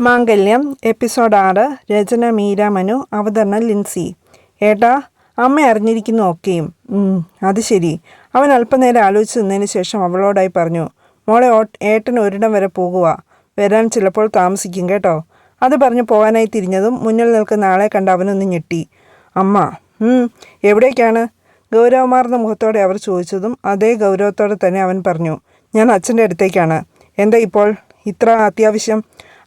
മാംഗല്യം episode ആറ് രചന മീര മനു അവതരണം ലിൻസി. ഏട്ടാ അമ്മ അറിഞ്ഞിരിക്കുന്നു ഒക്കെയും. അത് ശരി. അവൻ അല്പനേരം ആലോചിച്ച് നിന്നതിന് ശേഷം അവളോടായി പറഞ്ഞു മോളെ ഏട്ടൻ ഒരിടം വരെ പോകുക വരാൻ ചിലപ്പോൾ താമസിക്കും കേട്ടോ. അത് പറഞ്ഞ് പോകാനായി തിരിഞ്ഞതും മുന്നിൽ നിൽക്കുന്ന ആളെ കണ്ട് അവനൊന്ന് ഞെട്ടി. അമ്മ "ഉം, എവിടേക്കാണ്? ഗൗരവമാർന്ന മുഖത്തോടെ അവർ ചോദിച്ചതും അതേ ഗൗരവത്തോടെ തന്നെ അവൻ പറഞ്ഞു ഞാൻ അച്ഛന്റെ അടുത്തേക്കാണ്. എന്താ ഇപ്പോൾ ഇത്ര അത്യാവശ്യം?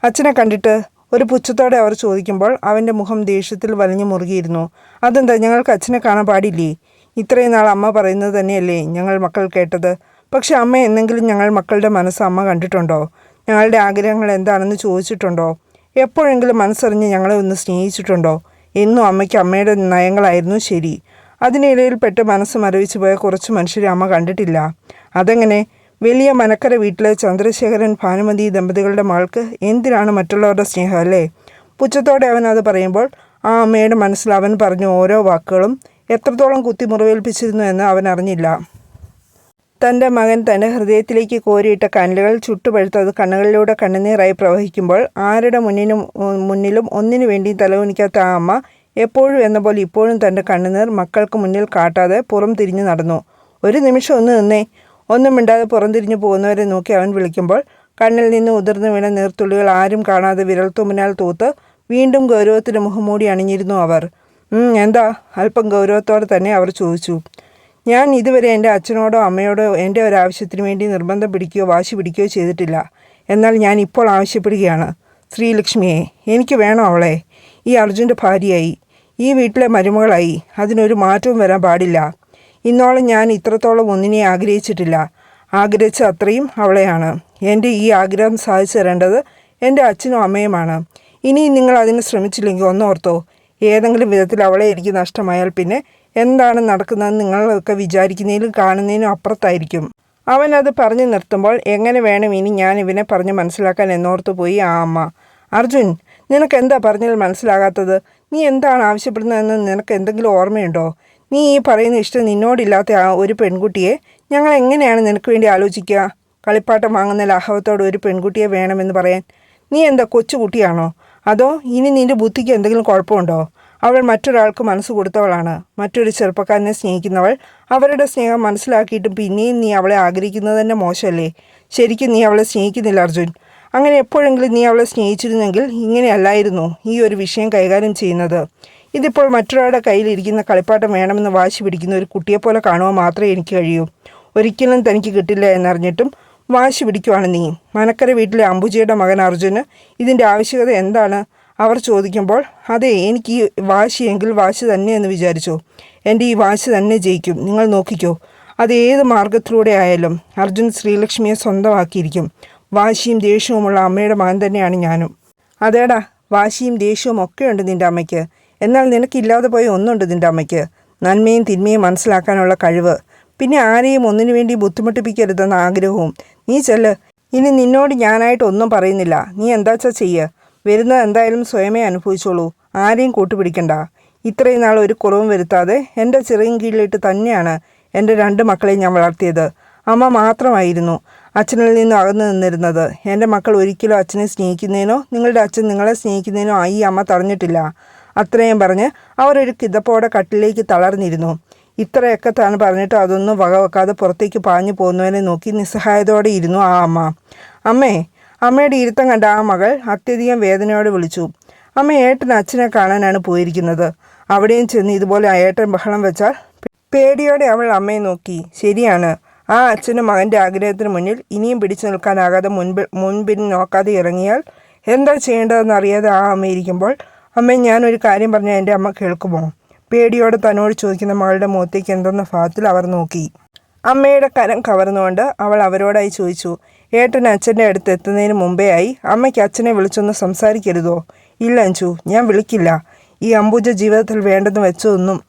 അച്ഛനെ കണ്ടിട്ട് ഒരു പുച്ഛത്തോടെ അവർ ചോദിക്കുമ്പോൾ അവന്റെ മുഖം ദേഷ്യത്തിൽ വലിഞ്ഞു മുറുകിയിരുന്നു. അതെന്താ ഞങ്ങൾക്ക് അച്ഛനെ കാണാൻ പാടില്ലേ? ഇത്രയും നാൾ അമ്മ പറയുന്നത് തന്നെയല്ലേ ഞങ്ങൾ മക്കൾ കേട്ടത്? പക്ഷേ അമ്മ എന്നെങ്കിലും ഞങ്ങൾ മക്കളുടെ മനസ്സ് അമ്മ കണ്ടിട്ടുണ്ടോ? ഞങ്ങളുടെ ആഗ്രഹങ്ങൾ എന്താണെന്ന് ചോദിച്ചിട്ടുണ്ടോ? എപ്പോഴെങ്കിലും മനസ്സറിഞ്ഞ് ഞങ്ങളെ ഒന്ന് സ്നേഹിച്ചിട്ടുണ്ടോ? എന്നും അമ്മയ്ക്ക് അമ്മയുടെ നയങ്ങളായിരുന്നു ശരി. അതിനിടയിൽപ്പെട്ട് മനസ്സ് മരവിച്ചു പോയ കുറച്ച് മനുഷ്യരെ അമ്മ കണ്ടിട്ടില്ല. അതെങ്ങനെ? വലിയ മനക്കര വീട്ടിലെ ചന്ദ്രശേഖരൻ ഭാനുമതി ദമ്പതികളുടെ മകൾക്ക് എന്തിനാണ് മറ്റുള്ളവരുടെ സ്നേഹം അല്ലേ? പുച്ഛത്തോടെ അവൻ അത് പറയുമ്പോൾ ആ അമ്മയുടെ മനസ്സിൽ അവൻ പറഞ്ഞ ഓരോ വാക്കുകളും എത്രത്തോളം കുത്തി മുറിവേൽപ്പിച്ചിരുന്നു എന്ന് അവൻ അറിഞ്ഞില്ല. തന്റെ മകൻ തന്റെ ഹൃദയത്തിലേക്ക് കോരിയിട്ട കനലുകൾ ചുട്ടുപഴുത്തത് കണ്ണുകളിലൂടെ കണ്ണുനീറായി പ്രവഹിക്കുമ്പോൾ ആരുടെ മുന്നിനും മുന്നിലും ഒന്നിനു വേണ്ടി തലകുനിക്കാത്ത ആ അമ്മ എപ്പോഴും എന്ന പോലെ ഇപ്പോഴും തന്റെ കണ്ണുനീർ മക്കൾക്ക് മുന്നിൽ കാട്ടാതെ പുറം തിരിഞ്ഞു നടന്നു. ഒരു നിമിഷം ഒന്ന് നിന്നേ. ഒന്നും മിണ്ടാതെ പുറംതിരിഞ്ഞു പോകുന്നവരെ നോക്കി അവൻ വിളിക്കുമ്പോൾ കണ്ണിൽ നിന്ന് ഉതിർന്നു വീണ നീർത്തുള്ളികൾ ആരും കാണാതെ വിരൽത്തുമ്പിനാൽ തൂത്ത് വീണ്ടും ഗൗരവത്തിന് മുഖംമൂടി അണിഞ്ഞിരുന്നു അവർ. എന്താ? അല്പം ഗൗരവത്തോടെ തന്നെ അവർ ചോദിച്ചു. ഞാൻ ഇതുവരെ എന്റെ അച്ഛനോടോ അമ്മയോടോ എന്റെ ഒരാവശ്യത്തിന് വേണ്ടി നിർബന്ധം പിടിക്കുകയോ വാശി പിടിക്കുകയോ ചെയ്തിട്ടില്ല. എന്നാൽ ഞാൻ ഇപ്പോൾ ആവശ്യപ്പെടുകയാണ്. ശ്രീലക്ഷ്മിയെ എനിക്ക് വേണം അവളെ? ഈ അർജുന്റെ ഭാര്യയായി. ഈ വീട്ടിലെ മരുമകളായി. അതിനൊരു മാറ്റവും വരാൻ പാടില്ല. ഇന്നോളം ഞാൻ ഇത്രത്തോളം ഒന്നിനെ ആഗ്രഹിച്ചിട്ടില്ല. ആഗ്രഹിച്ച അത്രയും അവളെയാണ്. എന്റെ ഈ ആഗ്രഹം സാധിച്ചു തരേണ്ടത് എന്റെ അച്ഛനും അമ്മയുമാണ്. ഇനി നിങ്ങൾ അതിന് ശ്രമിച്ചില്ലെങ്കിൽ ഒന്നോർത്തോ ഏതെങ്കിലും വിധത്തിൽ അവളെ എനിക്ക് നഷ്ടമായാൽ പിന്നെ എന്താണ് നടക്കുന്നതെന്ന് നിങ്ങളൊക്കെ വിചാരിക്കുന്നതിലും കാണുന്നതിനും അപ്പുറത്തായിരിക്കും. അവൻ അത് പറഞ്ഞു നിർത്തുമ്പോൾ എങ്ങനെ വേണം ഇനി ഞാൻ ഇവനെ പറഞ്ഞ് മനസ്സിലാക്കാൻ എന്നോർത്ത് പോയി ആ അമ്മ. അർജുൻ നിനക്ക് എന്താ പറഞ്ഞാൽ മനസ്സിലാകാത്തത്? നീ എന്താണ് ആവശ്യപ്പെടുന്നതെന്ന് നിനക്ക് എന്തെങ്കിലും ഓർമ്മയുണ്ടോ? നീ ഈ പറയുന്ന ഇഷ്ടം നിന്നോടില്ലാത്ത ആ ഒരു പെൺകുട്ടിയെ ഞങ്ങൾ എങ്ങനെയാണ് നിനക്ക് വേണ്ടി ആലോചിക്കുക? കളിപ്പാട്ടം വാങ്ങുന്ന ലാഘവത്തോടെ ഒരു പെൺകുട്ടിയെ വേണമെന്ന് പറയാൻ നീ എന്താ കൊച്ചുകുട്ടിയാണോ? അതോ ഇനി നിന്റെ ബുദ്ധിക്ക് എന്തെങ്കിലും കുഴപ്പമുണ്ടോ? അവൾ മറ്റൊരാൾക്ക് മനസ്സ് കൊടുത്തവളാണ്. മറ്റൊരു ചെറുപ്പക്കാരനെ സ്നേഹിക്കുന്നവൾ അവരുടെ സ്നേഹം മനസ്സിലാക്കിയിട്ടും പിന്നെയും നീ അവളെ ആഗ്രഹിക്കുന്നത് തന്നെ മോശമല്ലേ? ശരിക്കും നീ അവളെ സ്നേഹിക്കുന്നില്ല അർജുൻ. അങ്ങനെ എപ്പോഴെങ്കിലും നീ അവളെ സ്നേഹിച്ചിരുന്നെങ്കിൽ ഇങ്ങനെയല്ലായിരുന്നു ഈ ഒരു വിഷയം കൈകാര്യം ചെയ്യുന്നത്. ഇതിപ്പോൾ മറ്റൊരാളുടെ കയ്യിലിരിക്കുന്ന കളിപ്പാട്ടം വേണമെന്ന് വാശി പിടിക്കുന്ന ഒരു കുട്ടിയെപ്പോലെ കാണുവാൻ മാത്രമേ എനിക്ക് കഴിയൂ. ഒരിക്കലും തനിക്ക് കിട്ടില്ല എന്നറിഞ്ഞിട്ടും വാശി പിടിക്കുവാണ് നീ. മനക്കര വീട്ടിലെ അംബുജയുടെ മകൻ അർജുന് ഇതിന്റെ ആവശ്യകത എന്താണ്? അവർ ചോദിക്കുമ്പോൾ അതെ എനിക്ക് ഈ വാശിയെങ്കിൽ വാശി തന്നെ എന്ന് വിചാരിച്ചു. എന്റെ ഈ വാശി തന്നെ ജയിക്കും. നിങ്ങൾ നോക്കിക്കോ. അത് ഏത് മാർഗത്തിലൂടെ ആയാലും അർജുൻ ശ്രീലക്ഷ്മിയെ സ്വന്തമാക്കിയിരിക്കും. വാശിയും ദേഷ്യവുമുള്ള അമ്മയുടെ മകൻ തന്നെയാണ് ഞാനും. അതേടാ വാശിയും ദേഷ്യവും ഒക്കെ ഉണ്ട് നിന്റെ അമ്മയ്ക്ക്. എന്നാൽ നിനക്കില്ലാതെ പോയ ഒന്നുണ്ട് നിന്റെ അമ്മയ്ക്ക്. നന്മയും തിന്മയും മനസ്സിലാക്കാനുള്ള കഴിവ്. പിന്നെ ആരെയും ഒന്നിനു വേണ്ടി ബുദ്ധിമുട്ടിപ്പിക്കരുതെന്ന ആഗ്രഹവും. നീ ചെല്ല്. ഇനി നിന്നോട് ഞാനായിട്ട് ഒന്നും പറയുന്നില്ല. നീ എന്താച്ചാ ചെയ്യുക വരുന്നത് എന്തായാലും സ്വയമേ അനുഭവിച്ചോളൂ. ആരെയും കൂട്ടുപിടിക്കണ്ട. ഇത്രയും നാൾ ഒരു കുറവും വരുത്താതെ എന്റെ ചെറിയും കീഴിലിട്ട് തന്നെയാണ് എന്റെ രണ്ട് മക്കളെയും ഞാൻ വളർത്തിയത്. അമ്മ മാത്രമായിരുന്നു അച്ഛനിൽ നിന്നും അകന്നു നിന്നിരുന്നത്. എന്റെ മക്കൾ ഒരിക്കലും അച്ഛനെ സ്നേഹിക്കുന്നതിനോ നിങ്ങളുടെ അച്ഛൻ നിങ്ങളെ സ്നേഹിക്കുന്നതിനോ ആയി അമ്മ തടഞ്ഞിട്ടില്ല. അത്രയും പറഞ്ഞ് അവരൊരു കിതപ്പോടെ കട്ടിലേക്ക് തളർന്നിരുന്നു. ഇത്രയൊക്കെ താൻ പറഞ്ഞിട്ട് അതൊന്നും വകവെക്കാതെ പുറത്തേക്ക് പാഞ്ഞു പോകുന്നവനെ നോക്കി നിസ്സഹായതോടെ ഇരുന്നു ആ അമ്മ. അമ്മേ അമ്മയുടെ ഇരുത്തം കണ്ട ആ മകൾ അത്യധികം വേദനയോടെ വിളിച്ചു. അമ്മ ഏട്ടൻ അച്ഛനെ കാണാനാണ് പോയിരിക്കുന്നത്. അവിടെയും ചെന്ന് ഇതുപോലെ ഏട്ടൻ ബഹളം വെച്ചാൽ പേടിയോടെ അവൾ അമ്മയെ നോക്കി. ശരിയാണ്. ആ അച്ഛനും മകന്റെ ആഗ്രഹത്തിന് മുന്നിൽ ഇനിയും പിടിച്ചു നിൽക്കാനാകാതെ മുൻപിൽ മുൻപിൻ നോക്കാതെ ഇറങ്ങിയാൽ എന്താ ചെയ്യേണ്ടതെന്ന് അറിയാതെ ആ അമ്മ ഇരിക്കുമ്പോൾ അമ്മ ഞാനൊരു കാര്യം പറഞ്ഞാൽ എന്റെ അമ്മ കേൾക്കുമോ? പേടിയോടെ തന്നോട് ചോദിക്കുന്ന മകളുടെ മുഖത്തേക്ക് എന്തെന്ന ഭാഗത്തിൽ അവർ നോക്കി. അമ്മയുടെ കരം കവർന്നുകൊണ്ട് അവൾ അവരോടായി ചോദിച്ചു ഏട്ടൻ അച്ഛന്റെ അടുത്ത് എത്തുന്നതിന് മുമ്പേ ആയി അമ്മയ്ക്ക് അച്ഛനെ വിളിച്ചൊന്ന് സംസാരിക്കരുതോ? ഇല്ല അഞ്ചു ഞാൻ വിളിക്കില്ല. ഈ അംബുജ ജീവിതത്തിൽ വേണ്ടെന്ന് വെച്ചതൊന്നും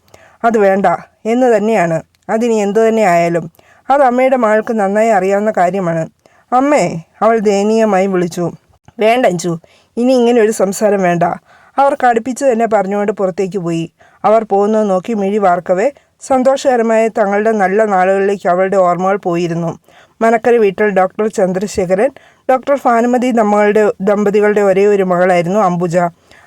അത് വേണ്ട. എന്ന് തന്നെയാണ്. അതിനി എന്തു തന്നെ ആയാലും. അത് അമ്മയുടെ മകൾക്ക് നന്നായി അറിയാവുന്ന കാര്യമാണ്. അമ്മേ അവൾ ദയനീയമായി വിളിച്ചു. വേണ്ട അഞ്ചു ഇനി ഇങ്ങനെ ഒരു സംസാരം വേണ്ട. അവർ കടുപ്പിച്ച് തന്നെ പറഞ്ഞുകൊണ്ട് പുറത്തേക്ക് പോയി. അവർ പോകുന്നത് നോക്കി മിഴി വാർക്കവേ സന്തോഷകരമായ തങ്ങളുടെ നല്ല നാളുകളിലേക്ക് അവളുടെ ഓർമ്മകൾ പോയിരുന്നു. മനക്കര വീട്ടിൽ ഡോക്ടർ ചന്ദ്രശേഖരൻ ഡോക്ടർ ഭാനുമതി നമ്മളുടെ ദമ്പതികളുടെ ഒരേ ഒരു മകളായിരുന്നു അംബുജ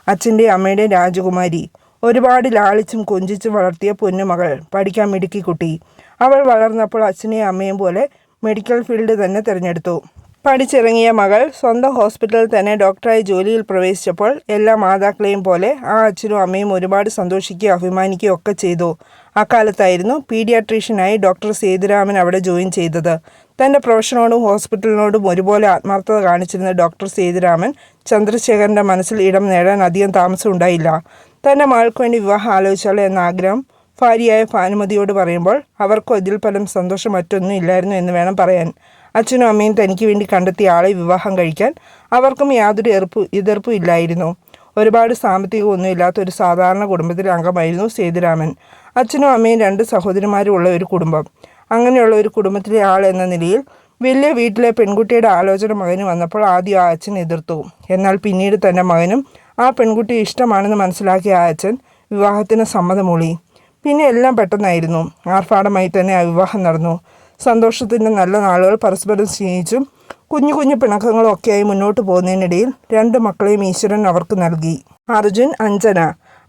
അച്ഛന്റെയും അമ്മയുടെയും രാജകുമാരി. ഒരുപാട് ലാളിച്ചും കൊഞ്ചിച്ചും വളർത്തിയ പൊന്നുമകൾ പഠിക്കാൻ മിടുക്കി കുട്ടി. അവൾ വളർന്നപ്പോൾ അച്ഛനെയും അമ്മയും പോലെ മെഡിക്കൽ ഫീൽഡ് തന്നെ തിരഞ്ഞെടുത്തു. പഠിച്ചിറങ്ങിയ മകൾ സ്വന്തം ഹോസ്പിറ്റലിൽ തന്നെ ഡോക്ടറായി ജോലിയിൽ പ്രവേശിച്ചപ്പോൾ എല്ലാ മാതാക്കളെയും പോലെ ആ അച്ഛനും അമ്മയും ഒരുപാട് സന്തോഷിക്കുകയും അഭിമാനിക്കുകയും ഒക്കെ ചെയ്തു. അക്കാലത്തായിരുന്നു പീഡിയാട്രീഷ്യനായി ഡോക്ടർ സേതുരാമൻ അവിടെ ജോയിൻ ചെയ്തത്. തന്റെ പ്രൊഫഷനോടും ഹോസ്പിറ്റലിനോടും ഒരുപോലെ ആത്മാർത്ഥത കാണിച്ചിരുന്ന ഡോക്ടർ സേതുരാമൻ ചന്ദ്രശേഖരന്റെ മനസ്സിൽ ഇടം നേടാൻ അധികം താമസം ഉണ്ടായില്ല. തന്റെ മകൾക്ക് വേണ്ടി വിവാഹം ആലോചിച്ചാലോ എന്ന ആഗ്രഹം ഭാര്യയായ ഭാനുമതിയോട് പറയുമ്പോൾ അവർക്കും ഇതിൽ പലം സന്തോഷം മറ്റൊന്നും ഇല്ലായിരുന്നു എന്ന് വേണം പറയാൻ. അച്ഛനും അമ്മയും തനിക്ക് വേണ്ടി കണ്ടെത്തിയ ആളെ വിവാഹം കഴിക്കാൻ അവർക്കും യാതൊരു എറുപ്പ് എതിർപ്പും ഇല്ലായിരുന്നു. ഒരുപാട് സാമ്പത്തികമൊന്നുമില്ലാത്ത ഒരു സാധാരണ കുടുംബത്തിലെ അംഗമായിരുന്നു സേതുരാമൻ. അച്ഛനും അമ്മയും രണ്ട് സഹോദരന്മാരും ഉള്ള ഒരു കുടുംബം. അങ്ങനെയുള്ള ഒരു കുടുംബത്തിലെ ആൾ എന്ന നിലയിൽ വലിയ വീട്ടിലെ പെൺകുട്ടിയുടെ ആലോചന മകന് വന്നപ്പോൾ ആദ്യം ആ അച്ഛൻ എതിർത്തു. എന്നാൽ പിന്നീട് തന്റെ മകനും ആ പെൺകുട്ടി ഇഷ്ടമാണെന്ന് മനസ്സിലാക്കിയ ആ അച്ഛൻ വിവാഹത്തിന് സമ്മതമൂളി. പിന്നെ എല്ലാം പെട്ടെന്നായിരുന്നു. ആർഭാടമായി തന്നെ ആ വിവാഹം നടന്നു. സന്തോഷത്തിന്റെ നല്ല നാളുകൾ പരസ്പരം സ്നേഹിച്ചും കുഞ്ഞു കുഞ്ഞു പിണക്കങ്ങളും ഒക്കെയായി മുന്നോട്ട് പോകുന്നതിനിടയിൽ രണ്ട് മക്കളെയും ഈശ്വരൻ അവർക്ക് നൽകി. അർജുൻ അഞ്ജന.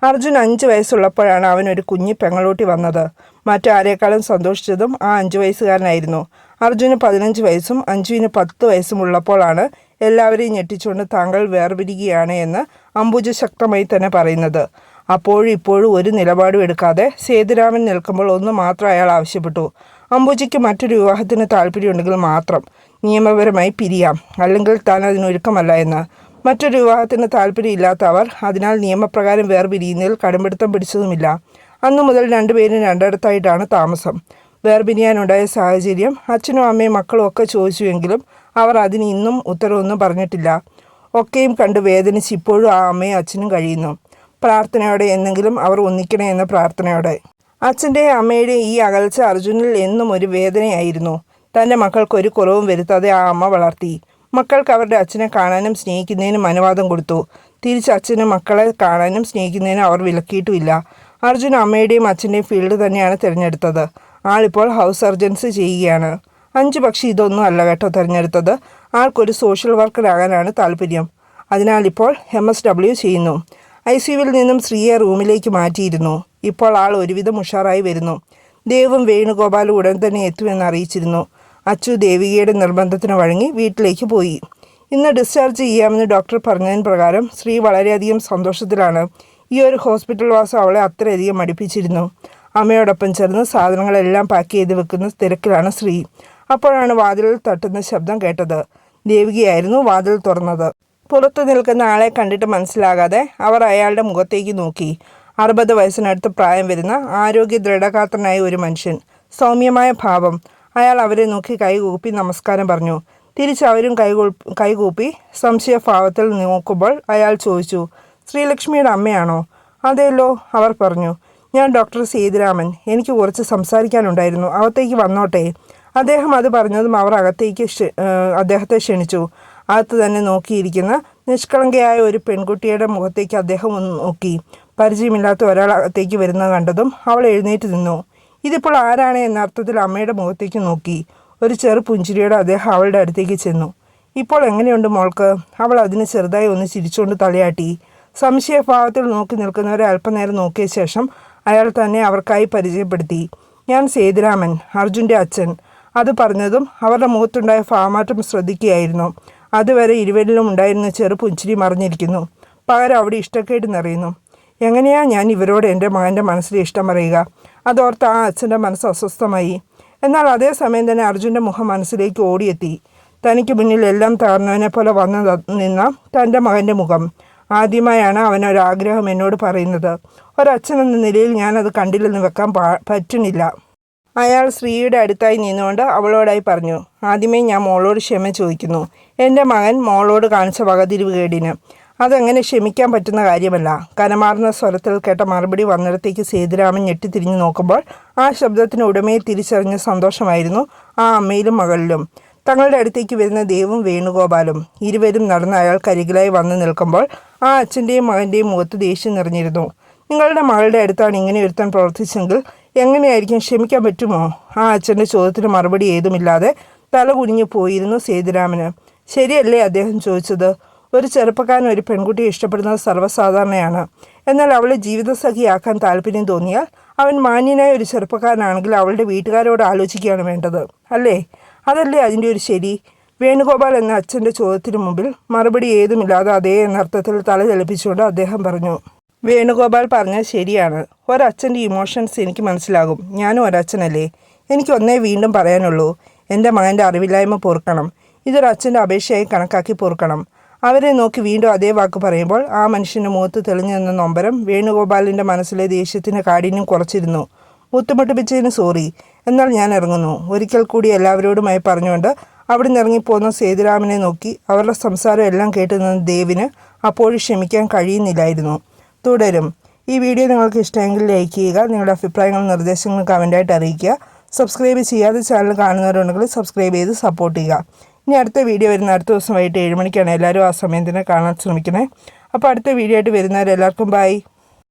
അർജുൻ അഞ്ച് വയസ്സുള്ളപ്പോഴാണ് അവൻ ഒരു കുഞ്ഞു പെങ്ങളൂട്ടി വന്നത്. മറ്റാരേക്കാളും സന്തോഷിച്ചതും ആ അഞ്ച് വയസ്സുകാരനായിരുന്നു. അർജുന് പതിനഞ്ച് വയസ്സും അഞ്ജുവിന് പത്ത് വയസ്സും ഉള്ളപ്പോഴാണ് എല്ലാവരെയും ഞെട്ടിച്ചുകൊണ്ട് താങ്കൾ വേർപിരിക്കുകയാണ് എന്ന് അംബുജ ശക്തമായി തന്നെ പറയുന്നത്. അപ്പോഴും ഇപ്പോഴും ഒരു നിലപാടും എടുക്കാതെ സേതുരാമൻ നിൽക്കുമ്പോൾ ഒന്ന് മാത്രം അയാൾ ആവശ്യപ്പെട്ടു. അംബുജയ്ക്ക് മറ്റൊരു വിവാഹത്തിന് താല്പര്യമുണ്ടെങ്കിൽ മാത്രം നിയമപരമായി പിരിയാം. അല്ലെങ്കിൽ താൻ അതിനൊരുക്കമല്ല എന്ന്. മറ്റൊരു വിവാഹത്തിന് താല്പര്യമില്ലാത്ത അവർ അതിനാൽ നിയമപ്രകാരം വേർപിരിയുന്നതിൽ കടുംപിടുത്തം പിടിച്ചതുമില്ല. അന്നു മുതൽ രണ്ടുപേരും രണ്ടിടത്തായിട്ടാണ് താമസം. വേർപിരിയാനുണ്ടായ സാഹചര്യം അച്ഛനും അമ്മയും മക്കളും ഒക്കെ ചോദിച്ചുവെങ്കിലും അവർ അതിന് ഇന്നും ഉത്തരവൊന്നും പറഞ്ഞിട്ടില്ല. ഒക്കെയും കണ്ട് വേദനിച്ച് ഇപ്പോഴും ആ അമ്മയും അച്ഛനും കഴിയുന്നു. പ്രാർത്ഥനയോടെ എന്നെങ്കിലും അവർ ഒന്നിക്കണേ എന്ന പ്രാർത്ഥനയോടെ. അച്ഛന്റെയും അമ്മയുടെയും ഈ അകൽച്ച അർജുനിൽ എന്നും ഒരു വേദനയായിരുന്നു. തന്റെ മക്കൾക്ക് ഒരു കുറവും വരുത്താതെ ആ അമ്മ വളർത്തി. മക്കൾക്ക് അവരുടെ അച്ഛനെ കാണാനും സ്നേഹിക്കുന്നതിനും അനുവാദം കൊടുത്തു. തിരിച്ച് അച്ഛനും മക്കളെ കാണാനും സ്നേഹിക്കുന്നതിനും അവർ വിലക്കിയിട്ടുമില്ല. അർജുൻ അമ്മയുടെയും അച്ഛന്റെയും ഫീൽഡ് തന്നെയാണ് തിരഞ്ഞെടുത്തത്. ആളിപ്പോൾ ഹൗസ് സർജൻസി ചെയ്യുകയാണ്. അഞ്ച് പക്ഷി ഇതൊന്നും അല്ല കേട്ടോ തിരഞ്ഞെടുത്തത്. ആൾക്കൊരു സോഷ്യൽ വർക്കറാകാനാണ് താല്പര്യം. അതിനാൽ ഇപ്പോൾ എം എസ് ഡബ്ല്യു ചെയ്യുന്നു. ഐ സിയുവിൽ നിന്നും ശ്രീയെ റൂമിലേക്ക് മാറ്റിയിരുന്നു. ഇപ്പോൾ ആൾ ഒരുവിധം ഉഷാറായി വരുന്നു. ദേവും വേണുഗോപാലും ഉടൻ തന്നെ എത്തുമെന്ന് അറിയിച്ചിരുന്നു. അച്ചു ദേവികയുടെ നിർബന്ധത്തിന് വഴങ്ങി വീട്ടിലേക്ക് പോയി. ഇന്ന് ഡിസ്ചാർജ് ചെയ്യാമെന്ന് ഡോക്ടർ പറഞ്ഞതിന് പ്രകാരം ശ്രീ വളരെയധികം സന്തോഷത്തിലാണ് ഈ ഒരു ഹോസ്പിറ്റൽ വാസം അവളെ അത്രയധികം മടിപ്പിച്ചിരുന്നു അമ്മയോടൊപ്പം ചേർന്ന് സാധനങ്ങളെല്ലാം പാക്ക് ചെയ്ത് വെക്കുന്ന തിരക്കിലാണ് ശ്രീ. അപ്പോഴാണ് വാതിലിൽ തട്ടുന്ന ശബ്ദം കേട്ടത്. ദേവികയായിരുന്നു വാതിൽ തുറന്നത്. പുറത്തു നിൽക്കുന്ന ആളെ കണ്ടിട്ട് മനസ്സിലാകാതെ അവർ അയാളുടെ മുഖത്തേക്ക് നോക്കി. അറുപത് വയസ്സിനടുത്ത് പ്രായം വരുന്ന ആരോഗ്യ ദൃഢഗാത്രനായ ഒരു മനുഷ്യൻ. സൗമ്യമായ ഭാവം. അയാൾ അവരെ നോക്കി കൈകൂപ്പി നമസ്കാരം പറഞ്ഞു. തിരിച്ച് അവരും കൈകൂ കൈകൂപ്പി സംശയഭാവത്തിൽ നോക്കുമ്പോൾ അയാൾ ചോദിച്ചു ശ്രീലക്ഷ്മിയുടെ അമ്മയാണോ? അതെയല്ലോ അവർ പറഞ്ഞു. ഞാൻ ഡോക്ടർ സീതരാമൻ. എനിക്ക് കുറച്ച് സംസാരിക്കാനുണ്ടായിരുന്നു. അകത്തേക്ക് വന്നോട്ടെ. അദ്ദേഹം അത് പറഞ്ഞതും അവർ അകത്തേക്ക് അദ്ദേഹത്തെ ക്ഷണിച്ചു. അകത്ത് തന്നെ നോക്കിയിരിക്കുന്ന നിഷ്കളങ്കയായ ഒരു പെൺകുട്ടിയുടെ മുഖത്തേക്ക് അദ്ദേഹം ഒന്ന് നോക്കി. പരിചയമില്ലാത്ത ഒരാൾ അകത്തേക്ക് വരുന്നത് കണ്ടതും അവൾ എഴുന്നേറ്റ് നിന്നു. ഇതിപ്പോൾ ആരാണ്? എന്ന അർത്ഥത്തിൽ അമ്മയുടെ മുഖത്തേക്ക് നോക്കി. ഒരു ചെറു പുഞ്ചിരിയോടെ അദ്ദേഹം അവളുടെ അടുത്തേക്ക് ചെന്നു. ഇപ്പോൾ എങ്ങനെയുണ്ട് മോൾക്ക്? അവൾ അതിന് ചെറുതായി ഒന്ന് ചിരിച്ചുകൊണ്ട് തലയാട്ടി. സംശയഭാവത്തിൽ നോക്കി നിൽക്കുന്നവരെ അല്പനേരം നോക്കിയ ശേഷം അയാൾ തന്നെ അവർക്കായി പരിചയപ്പെടുത്തി. ഞാൻ സേതുരാമൻ അർജുന്റെ അച്ഛൻ. അത് പറഞ്ഞതും അവരുടെ മുഖത്തുണ്ടായ ഭാവമാറ്റം ശ്രദ്ധിക്കുകയായിരുന്നു. അതുവരെ ഇരുവരിലും ഉണ്ടായിരുന്ന ചെറു പുഞ്ചിരി മറിഞ്ഞിരിക്കുന്നു. പകരം അവിടെ ഇഷ്ടക്കേട് നിറയുന്നു എങ്ങനെയാ ഞാൻ ഇവരോട് എന്റെ മകന്റെ മനസ്സിലെ ഇഷ്ടം പറയുക? അതോർത്ത് ആ അച്ഛന്റെ മനസ്സ് അസ്വസ്ഥമായി. എന്നാൽ അതേസമയം തന്നെ അർജുന്റെ മുഖം മനസ്സിലേക്ക് ഓടിയെത്തി. തനിക്ക് മുന്നിൽ എല്ലാം തകർന്നവനെ പോലെ വന്നു നിന്ന തന്റെ മകന്റെ മുഖം. ആദ്യമായാണ് അവനൊരാഗ്രഹം എന്നോട് പറയുന്നത്. ഒരച്ഛൻ എന്ന നിലയിൽ ഞാനത് കണ്ടില്ലെന്ന് വെക്കാൻ പാ പറ്റുന്നില്ല. അയാൾ ശ്രീയുടെ അടുത്തായി നിന്നുകൊണ്ട് അവളോടായി പറഞ്ഞു ആദ്യമേ ഞാൻ മോളോട് ക്ഷമ ചോദിക്കുന്നു. എന്റെ മകൻ മോളോട് കാണിച്ച വകതിരിവ് കേടിന്. അതെങ്ങനെ ക്ഷമിക്കാൻ പറ്റുന്ന കാര്യമല്ല. കനമാർന്ന സ്വരത്തിൽ കേട്ട മറുപടി വന്നിടത്തേക്ക് സേതുരാമൻ ഞെട്ടിത്തിരിഞ്ഞു നോക്കുമ്പോൾ ആ ശബ്ദത്തിന് ഉടമയെ തിരിച്ചറിഞ്ഞ സന്തോഷമായിരുന്നു ആ അമ്മയിലും മകളിലും. തങ്ങളുടെ അടുത്തേക്ക് വരുന്ന ദേവും വേണുഗോപാലും ഇരുവരും നടന്ന് അയാൾക്കരികിലായി വന്നു നിൽക്കുമ്പോൾ ആ അച്ഛന്റെയും മകന്റെയും മുഖത്ത് ദേഷ്യം നിറഞ്ഞിരുന്നു. നിങ്ങളുടെ മകളുടെ അടുത്താണ് ഇങ്ങനെ ഒരുത്താൻ പ്രവർത്തിച്ചെങ്കിൽ എങ്ങനെയായിരിക്കും ക്ഷമിക്കാൻ പറ്റുമോ? ആ അച്ഛന്റെ ചോദ്യത്തിന് മറുപടി ഏതുമില്ലാതെ തല കുനിഞ്ഞു പോയിരുന്നു സേതുരാമന്. ശരിയല്ലേ? അദ്ദേഹം ചോദിച്ചത്. ഒരു ചെറുപ്പക്കാരൻ ഒരു പെൺകുട്ടിയെ ഇഷ്ടപ്പെടുന്നത് സർവസാധാരണയാണ്. എന്നാൽ അവളെ ജീവിതസഖിയാക്കാൻ താല്പര്യം തോന്നിയാൽ അവൻ മാന്യനായ ഒരു ചെറുപ്പക്കാരനാണെങ്കിൽ അവളുടെ വീട്ടുകാരോട് ആലോചിക്കുകയാണ് വേണ്ടത് അല്ലേ? അതല്ലേ അതിന്റെ ഒരു ശരി? വേണുഗോപാൽ എന്ന അച്ഛന്റെ ചോദ്യത്തിന് മുമ്പിൽ മറുപടി ഏതുമില്ലാതെ അതേ എന്നർത്ഥത്തിൽ തല ചലിപ്പിച്ചുകൊണ്ട് അദ്ദേഹം പറഞ്ഞു വേണുഗോപാൽ പറഞ്ഞത് ശരിയാണ്. ഒരച്ഛന്റെ ഇമോഷൻസ് എനിക്ക് മനസ്സിലാകും. ഞാനും ഒരച്ഛനല്ലേ. എനിക്ക് ഒന്നേ വീണ്ടും പറയാനുള്ളൂ. എന്റെ മകന്റെ അറിവില്ലായ്മ പൊറുക്കണം. ഇതൊരു അച്ഛന്റെ അപേക്ഷയായി കണക്കാക്കി പൊറുക്കണം. അവരെ നോക്കി വീണ്ടും അതേ വാക്ക് പറയുമ്പോൾ ആ മനുഷ്യന്റെ മുഖത്ത് തെളിഞ്ഞു നിന്ന നൊമ്പരം വേണുഗോപാലിന്റെ മനസ്സിലെ ദേഷ്യത്തിന്റെ കാഠിന്യം കുറച്ചിരുന്നു. മുത്തുമുട്ടിപ്പിച്ചതിന് സോറി. എന്നാൽ ഞാൻ ഇറങ്ങുന്നു. ഒരിക്കൽ കൂടി എല്ലാവരോടുമായി പറഞ്ഞുകൊണ്ട് അവിടെ നിന്ന് ഇറങ്ങിപ്പോകുന്ന സേതുരാമനെ നോക്കി അവരുടെ സംസാരം എല്ലാം കേട്ടു നിന്ന ദേവിന് അപ്പോഴും ക്ഷമിക്കാൻ കഴിയുന്നില്ലായിരുന്നു. തുടരും. ഈ വീഡിയോ നിങ്ങൾക്ക് ഇഷ്ടമെങ്കിൽ ലൈക്ക് ചെയ്യുക നിങ്ങളുടെ അഭിപ്രായങ്ങളും നിർദ്ദേശങ്ങളും കമന്റായിട്ട് അറിയിക്കുക. സബ്സ്ക്രൈബ് ചെയ്യാതെ ചാനൽ കാണുന്നവരുണ്ടെങ്കിൽ സബ്സ്ക്രൈബ് ചെയ്ത് സപ്പോർട്ട് ചെയ്യുക. ഇനി അടുത്ത വീഡിയോ വരുന്ന അടുത്ത ദിവസം വൈകിട്ട് ഏഴ് മണിക്കാണ് എല്ലാവരും ആ സമയം തന്നെ കാണാൻ ശ്രമിക്കണേ. അപ്പോൾ അടുത്ത വീഡിയോ ആയിട്ട് വരുന്നവരെല്ലാവർക്കും ബൈ